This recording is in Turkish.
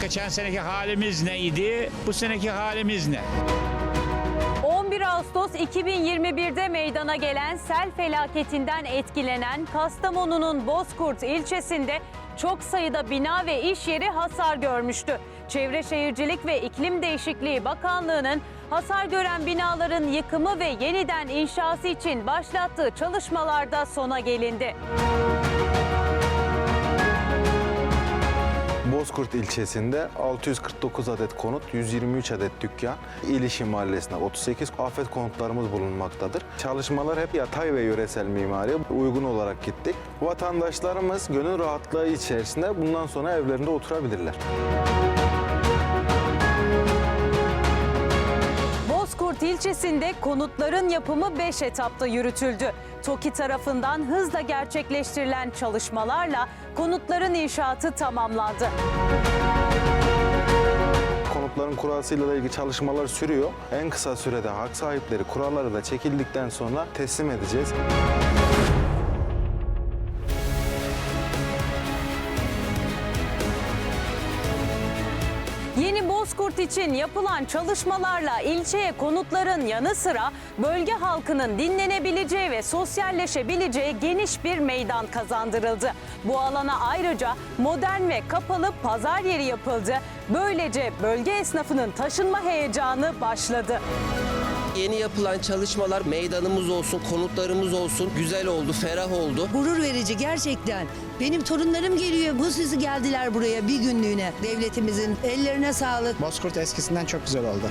Geçen seneki halimiz neydi? Bu seneki halimiz ne? 11 Ağustos 2021'de meydana gelen sel felaketinden etkilenen Kastamonu'nun Bozkurt ilçesinde çok sayıda bina ve iş yeri hasar görmüştü. Çevre Şehircilik ve İklim Değişikliği Bakanlığı'nın hasar gören binaların yıkımı ve yeniden inşası için başlattığı çalışmalarda sona gelindi. Bozkurt ilçesinde 649 adet konut, 123 adet dükkan, İlişim Mahallesi'nde 38 afet konutlarımız bulunmaktadır. Çalışmalar hep yatay ve yöresel mimariye uygun olarak gittik. Vatandaşlarımız gönül rahatlığı içerisinde bundan sonra evlerinde oturabilirler. Bozkurt ilçesinde konutların yapımı 5 etapta yürütüldü. TOKİ tarafından hızla gerçekleştirilen çalışmalarla konutların inşaatı tamamlandı. Konutların kurasıyla da ilgili çalışmalar sürüyor. En kısa sürede hak sahipleri kuralları da çekildikten sonra teslim edeceğiz. Yeni Bozkurt için yapılan çalışmalarla ilçeye konutların yanı sıra bölge halkının dinlenebileceği ve sosyalleşebileceği geniş bir meydan kazandırıldı. Bu alana ayrıca modern ve kapalı pazar yeri yapıldı. Böylece bölge esnafının taşınma heyecanı başladı. Yeni yapılan çalışmalar meydanımız olsun, konutlarımız olsun güzel oldu, ferah oldu. Gurur verici gerçekten. Benim torunlarım geliyor. Bu sizi geldiler buraya bir günlüğüne. Devletimizin ellerine sağlık. Bozkurt eskisinden çok güzel oldu.